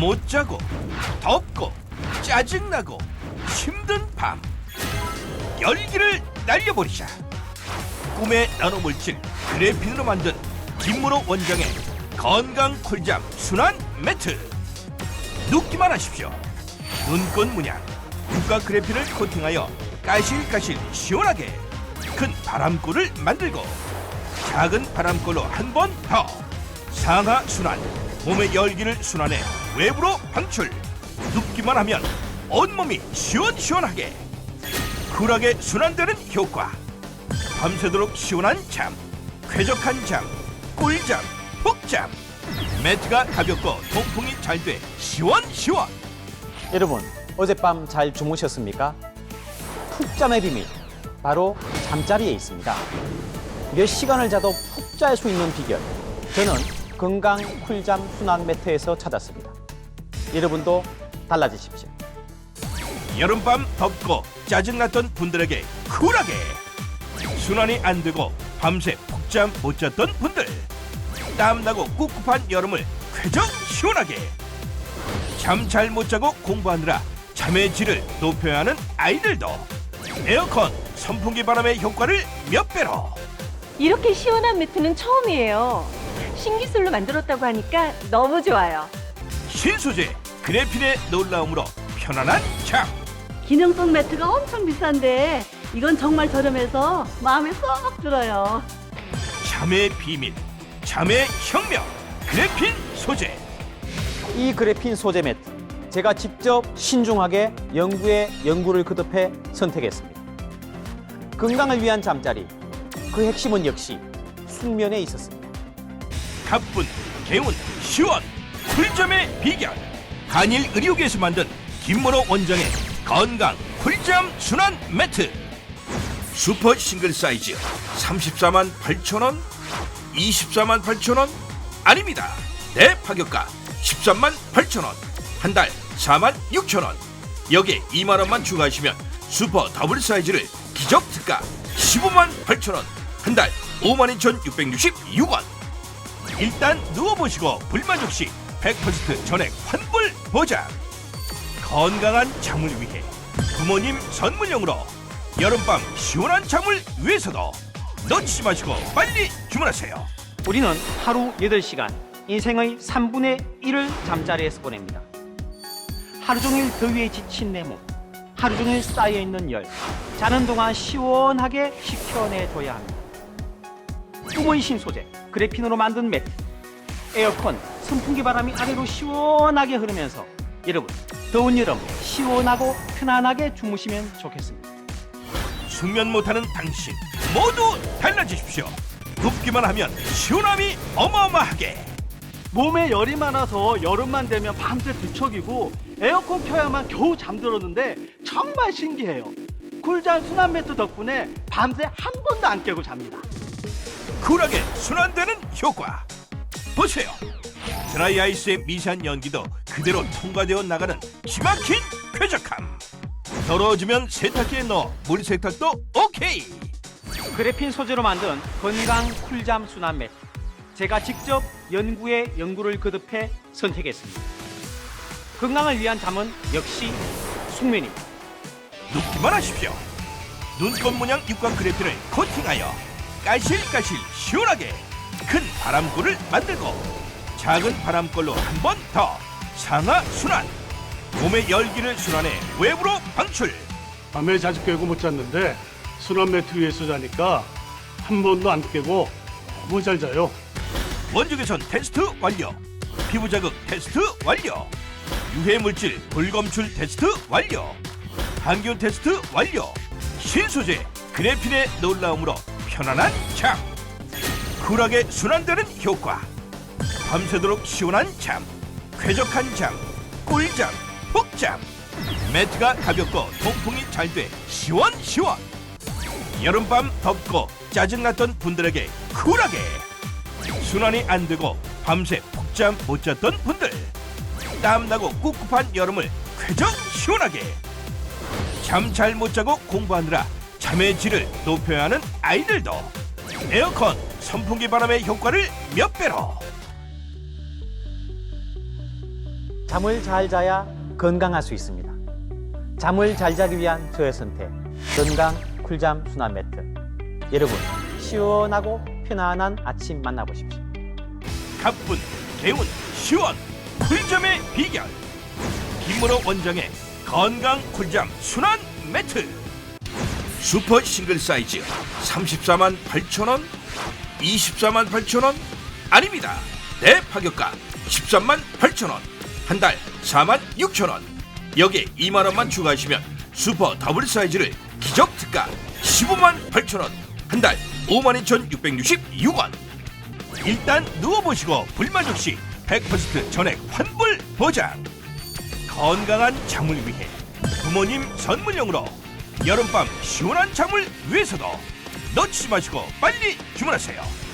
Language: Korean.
못 자고 덥고 짜증나고 힘든 밤. 열기를 날려버리자. 꿈의 나노물질 그래핀으로 만든 김문호 원장의 건강 쿨잠 순한 매트. 눕기만 하십시오. 눈꽃 문양 국가 그래핀을 코팅하여 까실까실 시원하게 큰 바람골을 만들고 작은 바람골로 한 번 더 상하 순환 몸의 열기를 순환해 외부로 방출 눕기만 하면 온몸이 시원시원하게 쿨하게 순환되는 효과 밤새도록 시원한 잠 쾌적한 잠 꿀잠 푹잠 매트가 가볍고 통풍이 잘 돼 시원시원 여러분 어젯밤 잘 주무셨습니까? 푹잠의 비밀 바로 잠자리에 있습니다. 몇 시간을 자도 푹 잘 수 있는 비결 저는 건강 쿨잠 순환 매트에서 찾았습니다. 여러분도 달라지십시오. 여름밤 덥고 짜증났던 분들에게 쿨하게 순환이 안 되고 밤새 푹잠 못 잤던 분들 땀나고 꿉꿉한 여름을 쾌적 시원하게 잠 잘 못 자고 공부하느라 잠의 질을 높여야 하는 아이들도 에어컨 선풍기 바람의 효과를 몇 배로 이렇게 시원한 매트는 처음이에요. 신기술로 만들었다고 하니까 너무 좋아요. 신소재 그래핀의 놀라움으로 편안한 잠 기능성 매트가 엄청 비싼데 이건 정말 저렴해서 마음에 쏙 들어요. 잠의 비밀 잠의 혁명 그래핀 소재 이 그래핀 소재 매트 제가 직접 신중하게 연구에 연구를 거듭해 선택했습니다. 건강을 위한 잠자리 그 핵심은 역시 숙면에 있었습니다. 가뿐, 개운, 시원, 쿨잠의 비결. 한일 의료계에서 만든 김문호 원장의 건강 쿨잠 순환 매트. 슈퍼 싱글 사이즈 34만 8천 원 24만 8천 원 아닙니다. 대파격가 13만 8천 원 한 달 4만 6천 원. 여기에 2만 원만 추가하시면 슈퍼 더블 사이즈를 기적 특가 15만 8천 원 한 달 5만 2,666원. 일단 누워보시고 불만족 시 100% 전액 환불 보장 건강한 잠을 위해 부모님 선물용으로 여름밤 시원한 잠을 위해서도 놓치지 마시고 빨리 주문하세요 우리는 하루 8시간, 인생의 3분의 1을 잠자리에서 보냅니다. 하루 종일 더위에 지친 내 몸, 하루 종일 쌓여있는 열, 자는 동안 시원하게 식혀내줘야 합니다. 꿈의 신소재, 그래핀으로 만든 매트, 에어컨, 선풍기 바람이 아래로 시원하게 흐르면서 여러분, 더운 여름 시원하고 편안하게 주무시면 좋겠습니다. 숙면 못하는 당신 모두 달라지십시오 눕기만 하면 시원함이 어마어마하게 몸에 열이 많아서 여름만 되면 밤새 뒤척이고 에어컨 켜야만 겨우 잠들었는데 정말 신기해요. 쿨잠 순환 매트 덕분에 밤새 한 번도 안 깨고 잡니다. 쿨하게 순환되는 효과 보세요 드라이 아이스의 미세한 연기도 그대로 통과되어 나가는 기막힌 쾌적함 더러워지면 세탁기에 넣어 물 세탁도 오케이 그래핀 소재로 만든 건강 쿨잠 순환 매트. 제가 직접 연구에 연구를 거듭해 선택했습니다. 건강을 위한 잠은 역시 숙면입니다. 눕기만 하십시오 눈꽃 모양 육각 그래핀을 코팅하여 까실까실 시원하게 큰 바람골을 만들고 작은 바람골로 한 번 더 상하 순환. 몸의 열기를 순환해 외부로 방출. 밤에 자주 깨고 못 잤는데 순환 매트 위에서 자니까 한 번도 안 깨고 너무 잘 자요. 원적외선 테스트 완료. 피부 자극 테스트 완료. 유해 물질 불검출 테스트 완료. 항균 테스트 완료. 신소재 그래핀의 놀라움으로 편안한 잠 쿨하게 순환되는 효과 밤새도록 시원한 잠 쾌적한 잠 꿀잠 푹잠. 매트가 가볍고 통풍이 잘 돼 시원시원. 여름밤 덥고 짜증났던 분들에게 쿨하게. 순환이 안 되고 밤새 푹잠 못 잤던 분들. 땀나고 꿉꿉한 여름을 쾌적 시원하게. 잠 잘 못 자고 공부하느라 잠의 질을 높여야 하는 아이들도 에어컨 선풍기 바람의 효과를 몇 배로 잠을 잘 자야 건강할 수 있습니다. 잠을 잘 자기 위한 저의 선택. 건강 쿨잠 순환 매트. 여러분, 시원하고 편안한 아침 만나보십시오. 가뿐, 개운, 시원, 쿨잠의 비결. 김문호 원장의 건강 쿨잠 순환 매트. 슈퍼 싱글 사이즈 34만 8천 원, 24만 8천 원 아닙니다. 대파격가 13만 8천 원, 한 달 4만 6천 원. 여기에 2만 원만 추가하시면 슈퍼 더블 사이즈를 기적 특가 15만 8천 원, 한 달 5만 2,666원. 일단 누워보시고 불만족 시 100% 전액 환불 보장. 건강한 잠을 위해 부모님 선물용으로 여름밤 시원한 잠을 위해서도 놓치지 마시고 빨리 주문하세요.